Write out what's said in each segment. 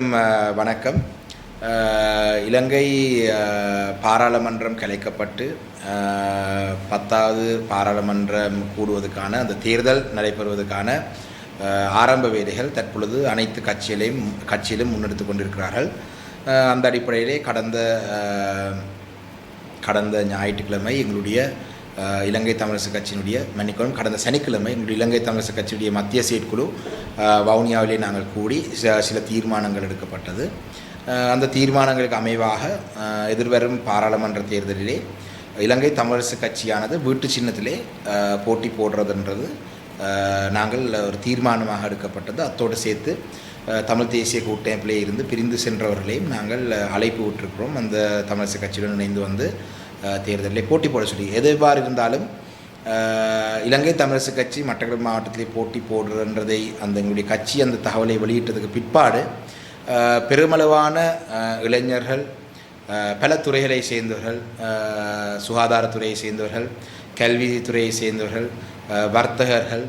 வணக்கம். இலங்கை பாராளுமன்றம் கலைக்கப்பட்டு பத்தாவது பாராளுமன்றம் கூடுவதற்கான அந்த தேர்தல் நடைபெறுவதற்கான ஆரம்ப வேலைகள் தற்பொழுது அனைத்து கட்சிகளையும் கட்சியிலும் முன்னெடுத்து கொண்டிருக்கிறார்கள். அந்த அடிப்படையிலே கடந்த கடந்த ஞாயிற்றுக்கிழமை எங்களுடைய இலங்கை தமிழரசு கட்சியினுடைய மன்னிக்கணும் கடந்த சனிக்கிழமை எங்களுடைய இலங்கை தமிழரசு கட்சியுடைய மத்திய செயற்குழு வவுனியாவிலே நாங்கள் கூடி சில சில தீர்மானங்கள் எடுக்கப்பட்டது. அந்த தீர்மானங்களுக்கு அமைவாக எதிர்வரும் பாராளுமன்ற தேர்தலிலே இலங்கை தமிழரசு கட்சியானது வீட்டு சின்னத்திலே போட்டி போடுறதுன்றது நாங்கள் ஒரு தீர்மானமாக எடுக்கப்பட்டது. அத்தோடு சேர்த்து தமிழ் தேசிய கூட்டமைப்பிலே இருந்து பிரிந்து சென்றவர்களையும் நாங்கள் அழைப்பு விட்டிருக்கிறோம். அந்த தமிழரசு கட்சியுடன் இணைந்து வந்து தேர்தலில் போட்டி போட சொல்லி எது இருந்தாலும் இலங்கை தமிழரசு கட்சி மட்டக்களப்பு மாவட்டத்திலே போட்டி போடுறன்றதை அந்த எங்களுடைய கட்சி அந்த தகவலை வெளியிட்டதுக்கு பிற்பாடு பெருமளவான இளைஞர்கள் பல துறைகளை சேர்ந்தவர்கள் சுகாதாரத்துறையை சேர்ந்தவர்கள் கல்வித்துறையை சேர்ந்தவர்கள் வர்த்தகர்கள்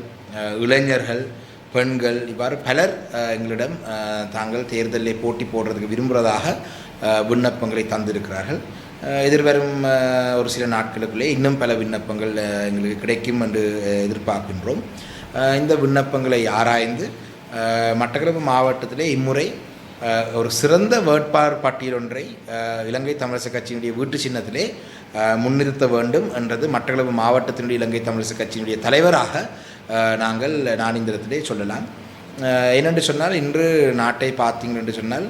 இளைஞர்கள் பெண்கள் இவ்வாறு பலர் எங்களிடம் தாங்கள் தேர்தலில் போட்டி போடுறதுக்கு விரும்புகிறதாக விண்ணப்பங்களை தந்திருக்கிறார்கள். எதிர்வரும் ஒரு சில நாட்களுக்குள்ளே இன்னும் பல விண்ணப்பங்கள் எங்களுக்கு கிடைக்கும் என்று எதிர்பார்க்கின்றோம். இந்த விண்ணப்பங்களை ஆராய்ந்து மட்டக்களப்பு மாவட்டத்திலே இம்முறை ஒரு சிறந்த வேட்பாளர் பட்டியல் ஒன்றை இலங்கை தமிழரசு கட்சியினுடைய வீட்டு சின்னத்திலே முன்னிறுத்த வேண்டும் என்றது மட்டக்களப்பு மாவட்டத்தினுடைய இலங்கை தமிழரசு கட்சியினுடைய தலைவராக நாங்கள் நான் இந்த இடத்திலே சொல்லலாம். ஏனென்று சொன்னால் இன்று நாட்டை பார்த்தீங்க என்று சொன்னால்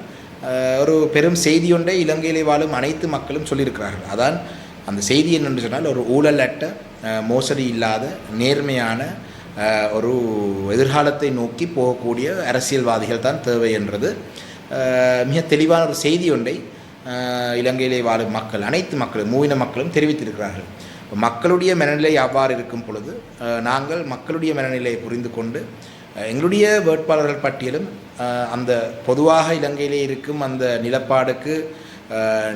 ஒரு பெரும் செய்தி ஒன்றை இலங்கையிலே வாழும் அனைத்து மக்களும் சொல்லியிருக்கிறார்கள். அதான் அந்த செய்தி என்னென்று சொன்னால் ஒரு ஊழலற்ற மோசடி இல்லாத நேர்மையான ஒரு எதிர்காலத்தை நோக்கி போகக்கூடிய அரசியல்வாதிகள் தான் தேவை என்றது மிக தெளிவான ஒரு செய்தி ஒன்றை இலங்கையிலே வாழும் மக்கள் அனைத்து மக்களும் மூவின மக்களும் தெரிவித்திருக்கிறார்கள். மக்களுடைய மனநிலை அவ்வாறு இருக்கும் பொழுது நாங்கள் மக்களுடைய மனநிலையை புரிந்து கொண்டு எங்களுடைய வேட்பாளர்கள் பட்டியலும் அந்த பொதுவாக இலங்கையிலே இருக்கும் அந்த நிலப்பாடுக்கு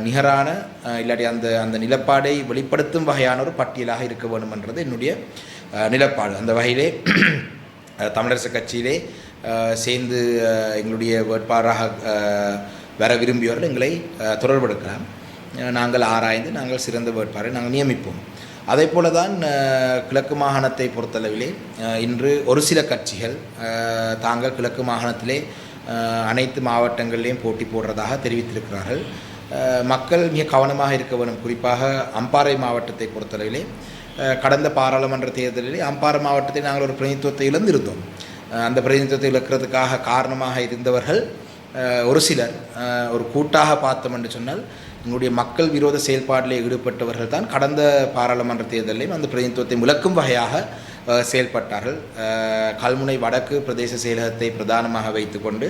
நிகரான இல்லாட்டி அந்த அந்த நிலப்பாடை வெளிப்படுத்தும் வகையான ஒரு பட்டியலாக இருக்க வேண்டும் என்றது என்னுடைய நிலப்பாடு. அந்த வகையிலே தமிழரசு கட்சியிலே சேர்ந்து எங்களுடைய வேட்பாளராக வர விரும்பியவர்கள் எங்களை அஹ், தொடர்பெடுக்கலாம். நாங்கள் ஆராய்ந்து நாங்கள் சிறந்த வேட்பாளரை நாங்கள் நியமிப்போம். அதே போல தான் கிழக்கு மாகாணத்தை பொறுத்தளவிலே இன்று ஒரு சில கட்சிகள் தாங்கள் கிழக்கு மாகாணத்திலே அனைத்து மாவட்டங்களிலேயும் போட்டி போடுறதாக தெரிவித்திருக்கிறார்கள். மக்கள் மிக கவனமாக இருக்க வேண்டும். குறிப்பாக அம்பாறை மாவட்டத்தை பொறுத்தளவிலே கடந்த பாராளுமன்ற தேர்தலிலே அம்பாறை மாவட்டத்தில் நாங்கள் ஒரு பிரதிநிதித்துவத்தை இழந்திருந்தோம். அந்த பிரதிநிதித்துவத்தை இழக்கிறதுக்காக காரணமாக இருந்தவர்கள் ஒரு சிலர் ஒரு கூட்டாக பார்த்தோம் என்று சொன்னால் எங்களுடைய மக்கள் விரோத செயல்பாட்டில் ஈடுபட்டவர்கள் தான் கடந்த பாராளுமன்ற தேர்தலையும் அந்த பிரதிநிதித்துவத்தை விளக்கும் வகையாக செயல்பட்டார்கள். கல்முனை வடக்கு பிரதேச செயலகத்தை பிரதானமாக வைத்துக்கொண்டு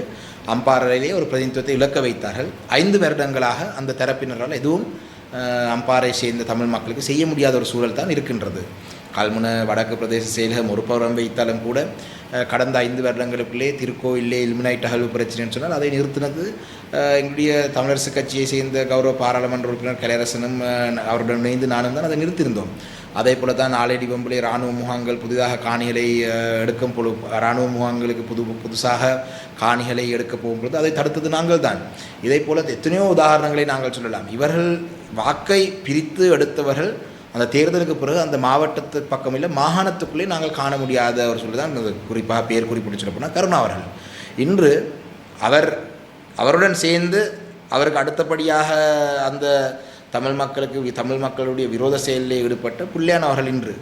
அம்பாறையிலே ஒரு பிரதிநிதித்துவத்தை இழக்க வைத்தார்கள். ஐந்து வருடங்களாக அந்த தரப்பினரால் எதுவும் அம்பாறை சேர்ந்த தமிழ் மக்களுக்கு செய்ய முடியாத ஒரு சூழல் தான் இருக்கின்றது. கல்முனை வடக்கு பிரதேச செயலகம் ஒரு பௌரம் வைத்தாலும் கூட கடந்த ஐந்து வருடங்களுக்குள்ளே திருக்கோயிலே இலுமினைட் அகழ்வு பிரச்சனைன்னு சொன்னால் அதை நிறுத்தினது எங்களுடைய தமிழரசு கட்சியை சேர்ந்த கௌரவ பாராளுமன்ற உறுப்பினர் கலையரசனும் அவருடன் இணைந்து நானும் தான் அதை நிறுத்தியிருந்தோம். அதே போல தான் நாளடி வம்பிலே இராணுவ முகாம்கள் புதிதாக காணிகளை எடுக்கும் பொழு இராணுவ முகாம்களுக்கு புது புதுசாக காணிகளை எடுக்க போகும்பொழுது அதை தடுத்தது நாங்கள் தான். இதே போல எத்தனையோ உதாரணங்களை நாங்கள் சொல்லலாம். இவர்கள் வாக்கை பிரித்து எடுத்தவர்கள் அந்த தேர்தலுக்கு பிறகு அந்த மாவட்டத்து பக்கம் இல்லை மாகாணத்துக்குள்ளே நாங்கள் காண முடியாத ஒரு சொல்லி தான் குறிப்பாக பேர் குறிப்பிட்டு போனால் கருணா அவர்கள். இன்று அவர் அவருடன் சேர்ந்து அவருக்கு அடுத்தபடியாக அந்த தமிழ் மக்களுக்கு தமிழ் மக்களுடைய விரோத செயலில் ஈடுபட்ட புல்லியான் அவர்கள் இன்று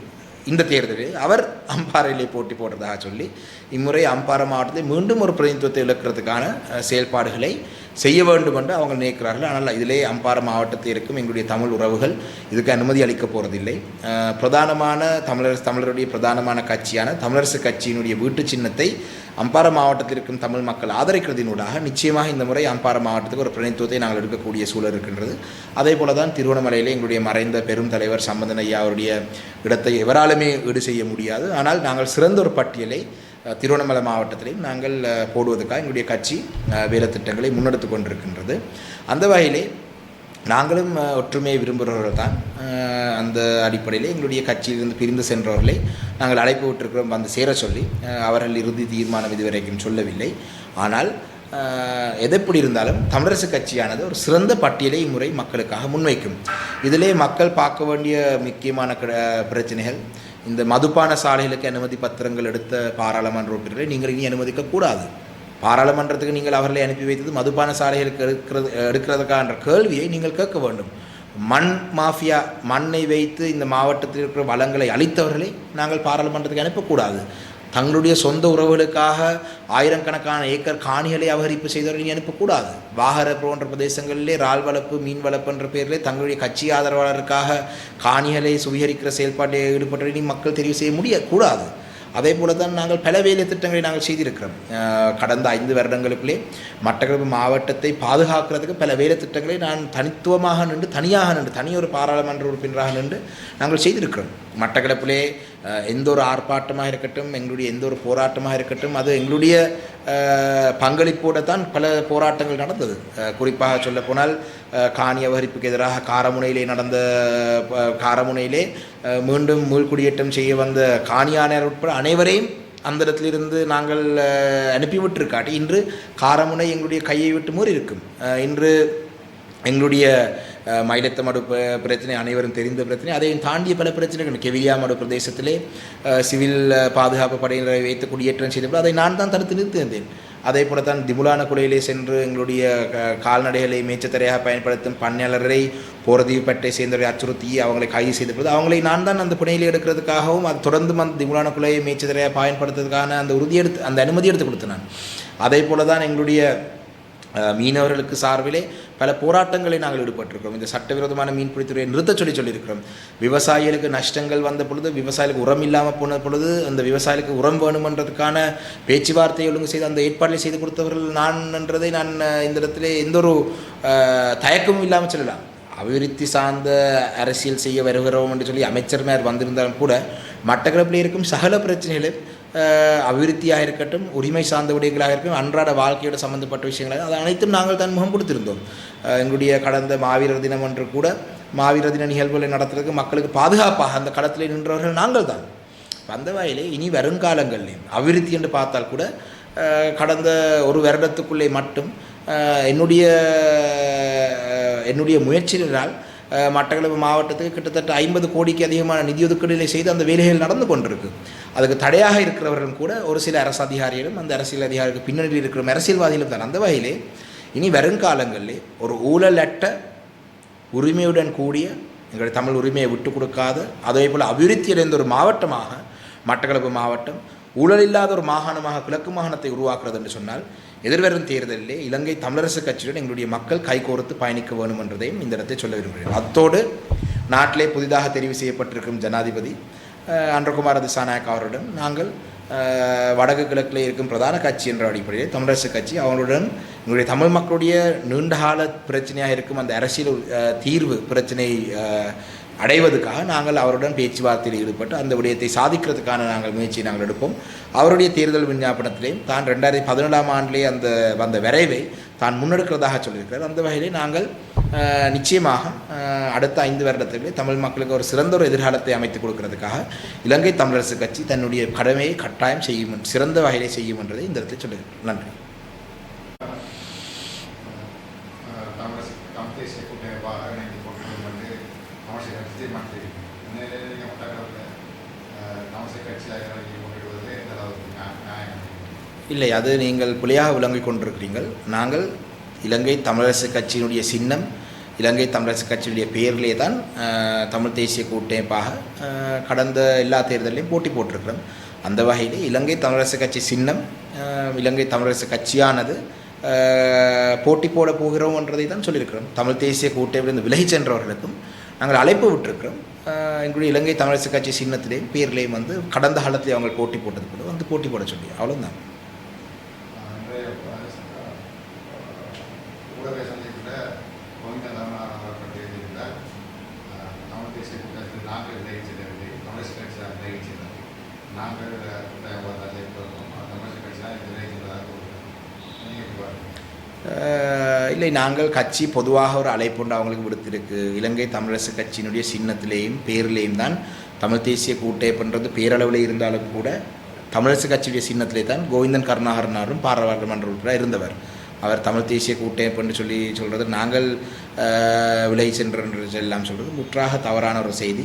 இந்த தேர்தலில் அவர் அம்பாறையிலே போட்டி போடுறதாக சொல்லி இம்முறை அம்பாறை மாவட்டத்தில் மீண்டும் ஒரு பிரதிநிதித்துவத்தை இழக்கிறதுக்கான செயல்பாடுகளை செய்ய வேண்டும் என்று அவங்க நினைக்கிறார்கள். ஆனால் இதிலே அம்பாறை மாவட்டத்தில் இருக்கும் எங்களுடைய தமிழ் உறவுகள் இதுக்கு அனுமதி அளிக்க போகிறதில்லை பிரதானமான தமிழர் தமிழருடைய பிரதானமான கட்சியான தமிழரசு கட்சியினுடைய வீட்டு சின்னத்தை அம்பாறை மாவட்டத்தில் இருக்கும் தமிழ் மக்கள் ஆதரிக்கிறதினூடாக நிச்சயமாக இந்த முறை அம்பாறை மாவட்டத்துக்கு ஒரு பிரதிநிதித்துவத்தை நாங்கள் எடுக்கக்கூடிய சூழல் இருக்கின்றது. அதே போல தான் திருவண்ணாமலையில் எங்களுடைய மறைந்த பெரும் தலைவர் சம்பந்தன் ஐயா அவருடைய இடத்தை எவராலுமே ஈடு செய்ய முடியாது. ஆனால் நாங்கள் சிறந்த ஒரு பட்டியலை திருவண்ணாமலை மாவட்டத்திலையும் நாங்கள் போடுவதற்காக எங்களுடைய கட்சி வேலை திட்டங்களை முன்னெடுத்து கொண்டிருக்கின்றது. அந்த வகையிலே நாங்களும் ஒற்றுமையை விரும்புகிறவர்கள் தான். அந்த அடிப்படையில் எங்களுடைய கட்சியிலிருந்து பிரிந்து சென்றவர்களை நாங்கள் அழைப்பு விட்டிருக்கிறோம் வந்து சேர சொல்லி அவர்கள் இறுதி தீர்மானம் இதுவரைக்கும் சொல்லவில்லை. ஆனால் அஹ், எது எப்படி இருந்தாலும் தமிழரசு கட்சியானது ஒரு சிறந்த பட்டியலை இம்முறை மக்களுக்காக முன்வைக்கும். இதிலே மக்கள் பார்க்க வேண்டிய முக்கியமான பிரச்சனைகள் இந்த மதுபான சாலைகளுக்கு அனுமதி பத்திரங்கள் எடுத்த பாராளுமன்ற உறுப்பினர்களை நீங்கள் இனி அனுமதிக்கக்கூடாது. பாராளுமன்றத்துக்கு நீங்கள் அவர்களை அனுப்பி வைத்தது மதுபான சாலைகளுக்கு எடுக்கிறது எடுக்கிறதுக்கான கேள்வியை நீங்கள் கேட்க வேண்டும். மண் மாஃபியா மண்ணை வைத்து இந்த மாவட்டத்தில் இருக்கிற வளங்களை அளித்தவர்களை நாங்கள் பாராளுமன்றத்துக்கு அனுப்பக்கூடாது. தங்களுடைய சொந்த உறவுகளுக்காக ஆயிரக்கணக்கான ஏக்கர் காணிகளை அபகரிப்பு நீ அனுப்பக்கூடாது. வாகர போன்ற பிரதேசங்களிலே இறால் வளர்ப்பு மீன் வளர்ப்பு என்ற பெயரிலே தங்களுடைய கட்சி ஆதரவாளருக்காக காணிகளை சுவீகரிக்கிற செயல்பாட்டில் நீ மக்கள் தெரிவு செய்ய முடியக்கூடாது. அதே போல தான் நாங்கள் பல வேலை திட்டங்களை நாங்கள் செய்திருக்கிறோம். கடந்த ஐந்து வருடங்களுக்குள்ளே மட்டக்களப்பு மாவட்டத்தை பாதுகாக்கிறதுக்கு பல வேலை திட்டங்களை நான் தனித்துவமாக நின்று தனியாக நின்று தனியொரு பாராளுமன்ற உறுப்பினராக நின்று நாங்கள் செய்திருக்கிறோம். மட்டக்களப்பிலே எந்த ஒரு ஆர்ப்பாட்டமாக இருக்கட்டும் எங்களுடைய எந்த ஒரு போராட்டமாக இருக்கட்டும் அது எங்களுடைய பங்களிப்போடு தான் பல போராட்டங்கள் நடந்தது. குறிப்பாக சொல்லப்போனால் காணி அபகரிப்புக்கு எதிராக காரமுனையிலே நடந்த காரமுனையிலே மீண்டும் மீள்குடியேற்றம் செய்ய வந்த காணியானர் உட்பட அனைவரையும் அந்த இடத்திலிருந்து நாங்கள் அனுப்பிவிட்டிருக்காட்டி இன்று காரமுனை எங்களுடைய கையை விட்டு மூறி இருக்கும் இன்று எங்களுடைய அஹ், மயிலத்த மடு ப- பிரச்சனை அனைவரும் தெரிந்த பிரச்சனை அதையும் தாண்டிய பல பிரச்சனைகள் கெவிலியா மடு பிரதேசத்திலே சிவில் பாதுகாப்பு படையினரை வைத்து குடியேற்றம் செய்தபோது அதை நான் தான் தடுத்து நிறுத்தியிருந்தேன் அதே போல தான் திமுலான குலையிலே சென்று எங்களுடைய க- கால்நடைகளை மேய்ச்சத்தரையாக பயன்படுத்தும் பண்ணையாளரை போரதீப்பட்டை சேர்ந்தவரை அச்சுறுத்தி அவங்களை கைது செய்த பொழுது அவங்களை நான் தான் அந்த புனையில் எடுக்கிறதுக்காகவும் அது தொடர்ந்து அந்த திமுலான குலையை மேய்ச்சத்தரையாக பயன்படுத்துறதுக்கான அந்த உறுதி எடுத்து அந்த அனுமதி எடுத்து கொடுத்தேன் நான். அதே போல தான் எங்களுடைய மீனவர்களுக்கு சார்பிலே பல போராட்டங்களை நாங்கள் ஈடுபட்டிருக்கிறோம். இந்த சட்டவிரோதமான மீன்பிடித்துறையை நிறுத்த சொல்லி சொல்லியிருக்கிறோம். விவசாயிகளுக்கு நஷ்டங்கள் வந்த பொழுது விவசாயிகளுக்கு உரம் இல்லாமல் போன பொழுது அந்த விவசாயிகளுக்கு உரம் வேணுமென்றதுக்கான பேச்சுவார்த்தை ஒழுங்கு செய்து அந்த ஏற்பாடுகளை செய்து கொடுத்தவர்கள் நான் என்றதை நான் இந்த இடத்திலே எந்த ஒரு தயக்கமும் இல்லாமல் சொல்லலாம். அபிவிருத்தி சார்ந்த அரசியல் செய்ய வருகிறோம் என்று சொல்லி அமைச்சர்மார் வந்திருந்தாலும் கூட மட்டக்களப்பில் இருக்கும் சகல பிரச்சனைகளும் அபிவிருத்தியாக இருக்கட்டும் உரிமை சார்ந்த விடயங்களாக இருக்கட்டும் அன்றாட வாழ்க்கையோட சம்மந்தப்பட்ட விஷயங்களாக அது அனைத்தும் நாங்கள் தான் முகம் கொடுத்திருந்தோம். எங்களுடைய கடந்த மாவீரர் தினம் என்று கூட மாவீரர் தின நிகழ்வுகளை நடத்துறதுக்கு மக்களுக்கு பாதுகாப்பாக அந்த களத்தில் நின்றவர்கள் நாங்கள் தான். அந்த வாயிலே இனி வருங்காலங்களில் அபிவிருத்தி என்று பார்த்தால் கூட கடந்த ஒரு வருடத்துக்குள்ளே மட்டும் என்னுடைய என்னுடைய முயற்சிகளால் மட்டக்களப்பு மாவட்டத்துக்கு கிட்டத்தட்ட ஐம்பது கோடிக்கு அதிகமான நிதி ஒதுக்கீடுகளை செய்து அந்த வேலைகள் நடந்து கொண்டிருக்கு. அதுக்கு தடையாக இருக்கிறவர்களும் கூட ஒரு சில அரசு அதிகாரிகளும் அந்த அரசியல் அதிகாரிக்கு பின்னணியில் இருக்கிற அரசியல்வாதிகளும் தான். அந்த வகையிலே இனி வருங்காலங்களிலே ஒரு ஊழலற்ற உரிமையுடன் கூடிய எங்களுடைய தமிழ் உரிமையை விட்டு கொடுக்காத அதே போல் அபிவிருத்தி அடைந்த ஒரு மாவட்டமாக மட்டக்களப்பு மாவட்டம் ஊழல் இல்லாத ஒரு மாகாணமாக கிழக்கு மாகாணத்தை உருவாக்குறது என்று சொன்னால் எதிர்வரும் தேர்தலிலே இலங்கை தமிழரசு கட்சியுடன் எங்களுடைய மக்கள் கைகோர்த்து பயணிக்க வேண்டும் என்றதையும் இந்த இடத்தை சொல்ல விரும்புகிறேன். அத்தோடு நாட்டிலே புதிதாக தெரிவு செய்யப்பட்டிருக்கும் ஜனாதிபதி அன்றகுமார திசாநாயக் அவருடன் நாங்கள் வடக்கு கிழக்கில் இருக்கும் பிரதான கட்சி என்ற அடிப்படையில் தமிழரசு கட்சி அவருடன் எங்களுடைய தமிழ் மக்களுடைய நீண்டகால பிரச்சனையாக இருக்கும் அந்த அரசியல் தீர்வு பிரச்சனை அடைவதற்காக நாங்கள் அவருடன் பேச்சுவார்த்தையில் ஈடுபட்டு அந்த விடயத்தை சாதிக்கிறதுக்கான நாங்கள் முயற்சியை நாங்கள் எடுப்போம். அவருடைய தேர்தல் விஞ்ஞாபனத்திலேயும் தான் ரெண்டாயிரத்தி பதினேழாம் ஆண்டிலே அந்த வந்த விரைவை தான் முன்னெடுக்கிறதாக சொல்லியிருக்கிறார். அந்த வகையிலே நாங்கள் நிச்சயமாக அடுத்த ஐந்து வருடத்திலே தமிழ் மக்களுக்கு ஒரு சிறந்த ஒரு எதிர்காலத்தை அமைத்துக் கொடுக்கிறதுக்காக இலங்கை தமிழரசு கட்சி தன்னுடைய கடமையை கட்டாயம் செய்யும் சிறந்த வகையிலே செய்யும் என்றதை இந்த இடத்தில் சொல்லுகிறேன். நன்றி. இல்லை அது நீங்கள் பிழையாக விளங்கிக் கொண்டிருக்கிறீர்கள். நாங்கள் இலங்கை தமிழரசு கட்சியினுடைய சின்னம் இலங்கை தமிழரசு கட்சியுடைய பெயரிலே தான் தமிழ் தேசிய கூட்டமைப்பாக கடந்த எல்லா தேர்தலையும் போட்டி போட்டிருக்கிறோம் அந்த வகையில் இலங்கை தமிழரசு கட்சி சின்னம் இலங்கை தமிழரசு கட்சியானது போட்டி போட போகிறோம் என்றதை தான் சொல்லியிருக்கிறோம். தமிழ் தேசிய கூட்டமைப்பிலிருந்து விலகி சென்றவர்களுக்கும் நாங்கள் அழைப்பு விட்டுருக்கிறோம். எங்களுடைய இலங்கை தமிழரசு கட்சி சின்னத்திலேயும் பேர்லேயும் வந்து கடந்த காலத்தில் அவங்க போட்டி போட்டது கூட வந்து போட்டி போட சொல்லி அவ்வளோதான் இன்றைய ஊடக சந்திப்பில் கோவிந்த தமிழ்நாடு அவர்கள் எழுதியிருந்தார் தமிழ் தேசிய கூட்டத்தில் நாங்கள் விளைவிச்சதில்லை தமிழ் கட்சியாக விளைவிச்சது நாங்கள் கூட்டமைப்பாக இருக்கோம் தமிழ் கட்சியாக விளைவிச்சதாக நீங்கள் எப்படி பாருங்கள் இல்லை நாங்கள் கட்சி பொதுவாக ஒரு அழைப்புண்டு அவங்களுக்கு விடுத்திருக்கு. இலங்கை தமிழரசு கட்சியினுடைய சின்னத்திலேயும் பேரிலேயும் தான் தமிழ் தேசிய கூட்டமைப்புன்றது பேரளவில் இருந்தாலும் கூட தமிழரசு கட்சியுடைய சின்னத்திலே தான் கோவிந்தன் கருணாகரனாரும் பாராளுமன்ற உறுப்பினராக இருந்தவர். அவர் தமிழ் தேசிய கூட்டமைப்புன்னு சொல்லி சொல்கிறது நாங்கள் அஹ், விலகி சென்று எல்லாம் சொல்கிறது முற்றாக தவறான ஒரு செய்தி.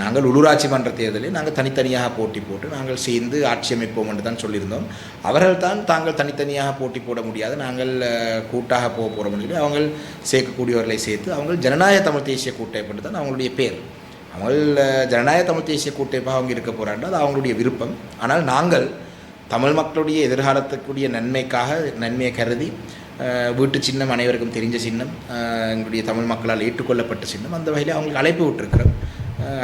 நாங்கள் உள்ளூராட்சி மன்ற தேர்தலில் நாங்கள் தனித்தனியாக போட்டி போட்டு நாங்கள் சேர்ந்து ஆட்சி அமைப்போம் என்று தான் சொல்லியிருந்தோம். அவர்கள் தான் தாங்கள் தனித்தனியாக போட்டி போட முடியாது. நாங்கள் கூட்டாக போக போகிறோம் சொல்லி அவங்க சேர்க்கக்கூடியவர்களை சேர்த்து அவங்க ஜனநாயக தமிழ் தேசிய கூட்டமைப்பு தான் அவங்களுடைய பேர். அவங்க ஜனநாயக தமிழ் தேசிய கூட்டமைப்பாக அவங்க இருக்க போகிறாங்க அது அவங்களுடைய விருப்பம். ஆனால் நாங்கள் தமிழ் மக்களுடைய எதிர்காலத்துக்குரிய நன்மைக்காக நன்மையை கருதி வீட்டு சின்னம் அனைவருக்கும் தெரிஞ்ச சின்னம் எங்களுடைய தமிழ் மக்களால் ஏற்றுக்கொள்ளப்பட்ட சின்னம் அந்த வகையில் அவங்களுக்கு அழைப்பு விட்டுருக்கிறோம்.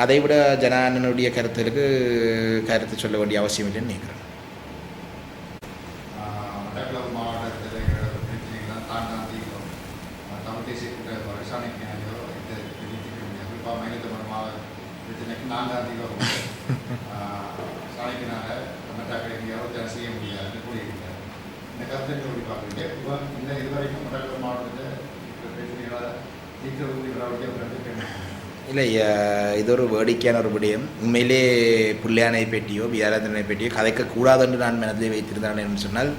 அதைவிட ஜனானனுடைய கருத்திற்கு கருத்து சொல்ல வேண்டிய அவசியம் இல்லைன்னு நினைக்கிறேன் மட்டக்களப்பு மாவட்டத்தில் இருக்கிற பிரச்சனைகள்லாம் தாண்டாம தீர்க்கும் தமிழ் தேசிய கூட்ட விசாரணைக்கையோ இது தீர்க்க முடியாது குறிப்பாக மயிலத்தமிழ் மாவட்ட பிரச்சனைக்கு நான் தான் தீர்க்க விசாரணைக்கினால மட்டக்களப்பையோ செய்ய முடியாதுன்னு கூறியிருக்காரு இந்த கருத்தை எப்படி பார்க்குறீங்க இப்போ இந்த இதுவரைக்கும் மட்டக்களப்பு மாவட்டத்தில் இருக்கிற பிரச்சனைகளை தீர்க்கக்கூடிய நடவடிக்கை இல்லை இது ஒரு வேடிக்கையான ஒரு விடயம் உண்மையிலே புள்ளியானை பெட்டியோ வியாரந்தனை பெட்டியோ கதைக்கக்கூடாது என்று நான் மனதிலே வைத்திருந்தேன் என்று சொன்னால்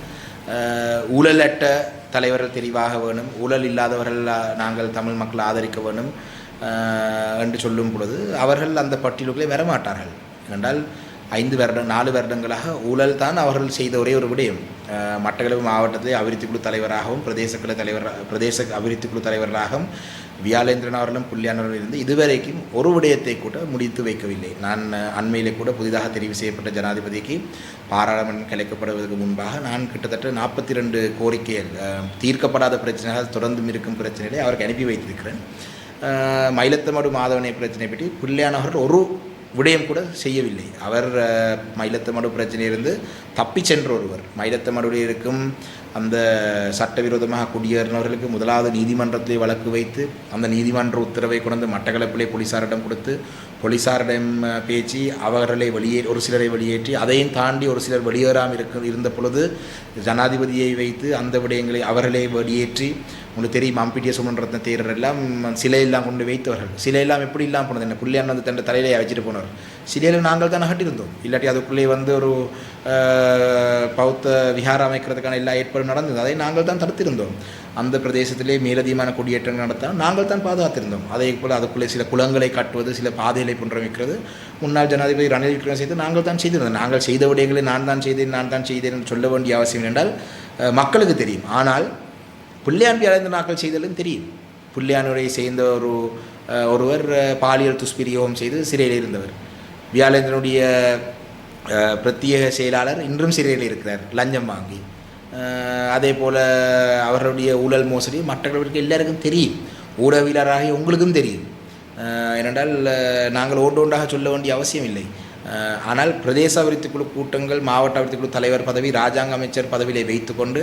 அஹ், ஊழலற்ற தலைவர்கள் தெளிவாக வேணும் ஊழல் இல்லாதவர்கள் நாங்கள் தமிழ் மக்கள் ஆதரிக்க வேணும் என்று சொல்லும் பொழுது அவர்கள் அந்த பட்டியலுக்குள்ளே வரமாட்டார்கள் ஏனென்றால் ஐந்து வருடம் நாலு வருடங்களாக ஊழல் தான் அவர்கள் செய்த ஒரே ஒரு விடயம் அஹ், மட்டக்களப்பு மாவட்டத்தில் அபிவிருத்தி குழு தலைவராகவும் பிரதேச குழு தலைவர் பிரதேச அபிவிருத்தி குழு தலைவராகவும் வியாலேந்திரன் அவர்களும் புள்ளியானவர்களும் இருந்து இதுவரைக்கும் ஒரு விடயத்தை கூட முடித்து வைக்கவில்லை. நான் அண்மையிலே கூட புதிதாக தெரிவு செய்யப்பட்ட ஜனாதிபதிக்கு பாராளுமன்றம் கலைக்கப்படுவதற்கு முன்பாக நான் கிட்டத்தட்ட நாற்பத்தி ரெண்டு கோரிக்கைகள் தீர்க்கப்படாத பிரச்சனைகள் தொடர்ந்தும் இருக்கும் பிரச்சனைகளை அவருக்கு அனுப்பி வைத்திருக்கிறேன். மயிலத்தமடு மாதவனை பிரச்சனை பற்றி புள்ளியானவர்கள் ஒரு விடயம் கூட செய்யவில்லை. அவர் அஹ், மயிலத்தமடு பிரச்சனையிலிருந்து தப்பி சென்ற ஒருவர். மயிலத்தமடுவில் இருக்கும் அந்த சட்டவிரோதமாக குடியேறினவர்களுக்கு முதலாவது நீதிமன்றத்தை வழக்கு வைத்து அந்த நீதிமன்ற உத்தரவை கொண்டு மட்டக்களப்பிலே போலீசாரிடம் கொடுத்து போலீசாரிடம் பேச்சு அவர்களை வெளியே ஒரு சிலரை வெளியேற்றி அதையும் தாண்டி ஒரு சிலர் வெளியேறாமல் இருக்க இருந்த பொழுது ஜனாதிபதியை வைத்து அந்த விடயங்களை அவர்களை வெளியேற்றி உங்களுக்கு தெரியும் அம்பிட்டிய சுமன்றத்ன தேரர் எல்லாம் சிலையெல்லாம் கொண்டு வைத்தவர்கள். சிலையெல்லாம் எப்படி இல்லாமல் போனது என்ன? புள்ளியான் வந்து தன் தலையிலே வச்சுட்டு போனவர் சிலையில் நாங்கள் தான் நகட்டிருந்தோம். இல்லாட்டி அதுக்குள்ளே வந்து ஒரு பௌத்த விஹாரம் அமைக்கிறதுக்கான எல்லா ஏற்பாடும் நடந்தது. அதை நாங்கள் தான் தடுத்திருந்தோம். அந்த பிரதேசத்திலே மேலதிகமான குடியேற்றங்கள் நடத்தால் நாங்கள் தான் பாதுகாத்திருந்தோம். அதே போல் அதுக்குள்ளே சில குளங்களை கட்டுவது சில பாதைகளை புன்றமைக்கிறது முன்னாள் ஜனாதிபதி ரணில் விக்ரம செய்து நாங்கள் தான் செய்திருந்தோம். நாங்கள் செய்த விடயங்களை நான் தான் செய்தேன் நான் தான் செய்தேன் என்று சொல்ல வேண்டிய அவசியம் என்றால் மக்களுக்கு தெரியும். ஆனால் புள்ளியான் வியாழந்த நாக்கள் செய்தலும் தெரியும் பிள்ளையானுடைய சேர்ந்த ஒரு ஒருவர் பாலியல் துஷ்பிரயோகம் செய்து சிறையில் இருந்தவர். வியாழேந்திரனுடைய பிரத்யேக செயலாளர் இன்றும் சிறையில் இருக்கிறார் லஞ்சம் வாங்கி. அதே போல் அவர்களுடைய ஊழல் மோசடி மற்றவர்களுக்கு எல்லாருக்கும் தெரியும். ஊடகவியலராகி உங்களுக்கும் தெரியும். ஏனென்றால் நாங்கள் ஒன்று சொல்ல வேண்டிய அவசியம் இல்லை. ஆனால் பிரதேச அபிவிருத்தி குழு கூட்டங்கள் மாவட்ட அபிவிருத்தி குழு தலைவர் பதவி ராஜாங்க அமைச்சர் பதவியிலே வைத்துக்கொண்டு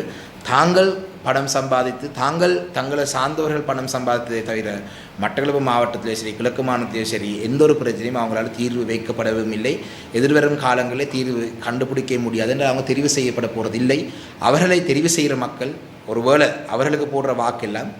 தாங்கள் பணம் சம்பாதித்து தாங்கள் தங்களை சார்ந்தவர்கள் பணம் சம்பாதித்ததை தவிர மட்டக்களப்பு மாவட்டத்திலே சரி கிழக்கு மாநிலத்திலே சரி எந்த ஒரு பிரச்சனையும் அவங்களால் தீர்வு வைக்கப்படவும் இல்லை. எதிர்வரும் காலங்களில் தீர்வு கண்டுபிடிக்க முடியாது என்று அவங்க தெரிவு செய்யப்பட போகிறதில்லை அவர்களை தெரிவு செய்கிற மக்கள் ஒருவேளை அவர்களுக்கு போடுற வாக்கெல்லாம்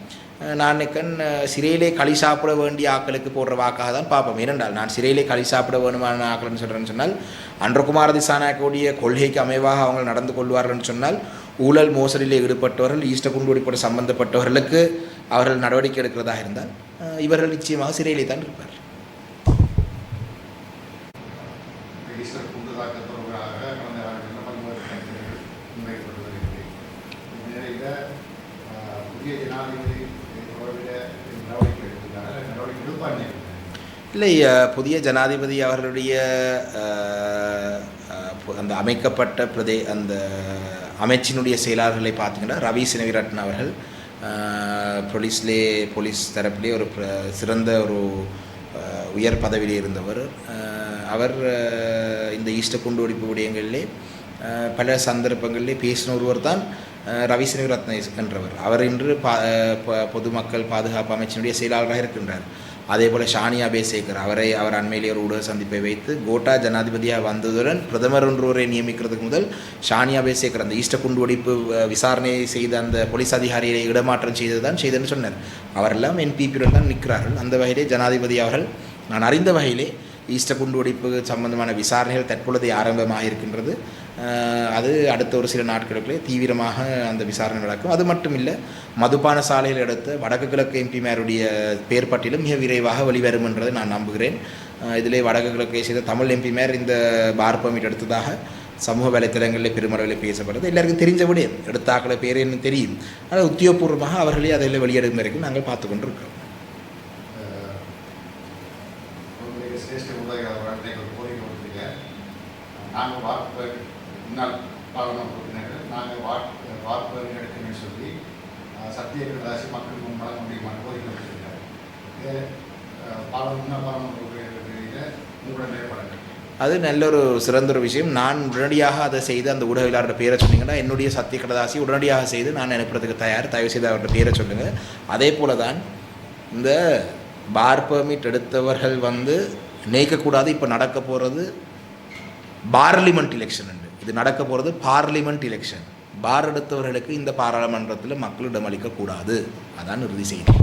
நான் நினைக்கன் சிறையிலே களி சாப்பிட வேண்டிய ஆக்களுக்கு போடுற வாக்காக தான் பார்ப்போம். ஏனென்றால் நான் சிறையிலே களி சாப்பிட வேணுமான ஆக்கள்னு சொல்கிறேன்னு சொன்னால் அன்றகுமார திசானாக்குடைய கொள்கைக்கு அமைவாக அவங்க நடந்து கொள்வார்கள்னு சொன்னால் ஊழல் மோசடியில் ஈடுபட்டவர்கள் ஈஸ்ட குண்டுவெடிப்போடு சம்பந்தப்பட்டவர்களுக்கு அவர்கள் நடவடிக்கை எடுக்கிறதாக இருந்தால் இவர்கள் நிச்சயமாக சிறையிலே தான் இருப்பார் ஈஸ்வர் தாக்க தொடர்பாக கடந்த காலங்களில் பல்வேறு பிரச்சனைகள் முன்வைக்கப்பட்டு வருகிறது இந்நிலையில் ஆஹ், புதிய ஜனாதிபதி தொடர்பில் நடவடிக்கை எடுத்துள்ளார் நடவடிக்கை எடுப்பாங்க இல்லை புதிய ஜனாதிபதி அவர்களுடைய அந்த அமைக்கப்பட்ட பிரதே அந்த அமைச்சினுடைய செயலாளர்களை பார்த்தீங்கன்னா ரவி சினவிரட்ன அவர்கள் போலீஸ்லே போலீஸ் தரப்பிலே ஒரு பிர- சிறந்த ஒரு உயர் பதவியில் இருந்தவர். அவர் இந்த ஈஸ்ட குண்டு வெடிப்பு விடயங்களிலே பல சந்தர்ப்பங்களிலே பேசின ஒருவர் தான் ரவி சினவிரத்ன என்றவர். அவர் இன்று பா பொதுமக்கள் பாதுகாப்பு அமைச்சினுடைய செயலாளராக இருக்கின்றார். அதே போல் ஷானியா பேசேகர் அவரை அவர் அண்மையிலே ஒரு ஊடக சந்திப்பை வைத்து கோட்டா ஜனாதிபதியாக வந்ததுடன் பிரதமர் ஒன்றுவரை நியமிக்கிறதுக்கு முதல் ஷானியா பேசேகர் அந்த ஈஸ்ட குண்டு வெடிப்பு விசாரணை செய்த அந்த போலீஸ் அதிகாரியை இடமாற்றம் செய்தது தான் செய்ததுன்னு சொன்னார். அவரெல்லாம் என்பிபியுடன் தான் நிற்கிறார்கள். அந்த வகையிலே ஜனாதிபதி அவர்கள் நான் அறிந்த வகையிலே ஈஸ்ட குண்டு வெடிப்பு சம்பந்தமான விசாரணைகள் தற்பொழுது ஆரம்பமாக இருக்கின்றது அது அடுத்த ஒரு சில நாட்களுக்குள்ளே தீவிரமாக அந்த விசாரணை நடக்கும். அது மட்டும் இல்லை மதுபான சாலையில் எடுத்த வடக்கு கிழக்கு எம்பிமாருடைய பேர் பட்டியலும் மிக விரைவாக வெளிவரும் என்றதை நான் நம்புகிறேன். இதிலே வடக்கு கிழக்கை சேர்ந்த தமிழ் எம்பிமார் இந்த பார் பர்மிட் எடுத்ததாக சமூக வலைத்தளங்களில் பெருமளவில் பேசப்படுது. எல்லாருக்கும் தெரிஞ்சபடி எடுத்தாக்கள பேர் என்ன தெரியும். ஆனால் உத்தியோகபூர்வமாக அவர்களே அதில் வெளியிடும் வரைக்கும் நாங்கள் பார்த்து கொண்டிருக்கிறோம். உங்களுடைய நாங்கள் முன்னாள் பாராளுமன்ற உறுப்பினர்கள் நாங்கள் வாக்கு வாக்கு எடுக்கணும்னு சொல்லி சத்தியகிரதாசி சத்திய பிரகாசி மக்களுக்கு முன் வழங்க கோரிக்கை கொடுத்துருக்காங்க இது அஹ், முன்னாள் பாராளுமன்ற உறுப்பினர்கள் உங்களோட நிலைப்பாடு அது நல்ல ஒரு சிறந்த ஒரு விஷயம். நான் உடனடியாக அதை செய்து அந்த ஊடகவியலாளர் பேரை சொன்னீங்கன்னா என்னுடைய சத்திய கடதாசி உடனடியாக செய்து நான் அனுப்புறதுக்கு தயார். தயவு செய்து அவருடைய பேரை சொல்லுங்கள் அதே போல தான் இந்த பார் பெர்மிட் எடுத்தவர்கள் வந்து நினைக்கக்கூடாது இப்போ நடக்க போகிறது பார்லிமெண்ட் எலெக்ஷன் இது நடக்க போகிறது பார்லிமெண்ட் எலெக்ஷன் பார் எடுத்தவர்களுக்கு இந்த பாராளுமன்றத்தில் மக்களிடம் அளிக்கக்கூடாது அதான் இறுதி செய்தி.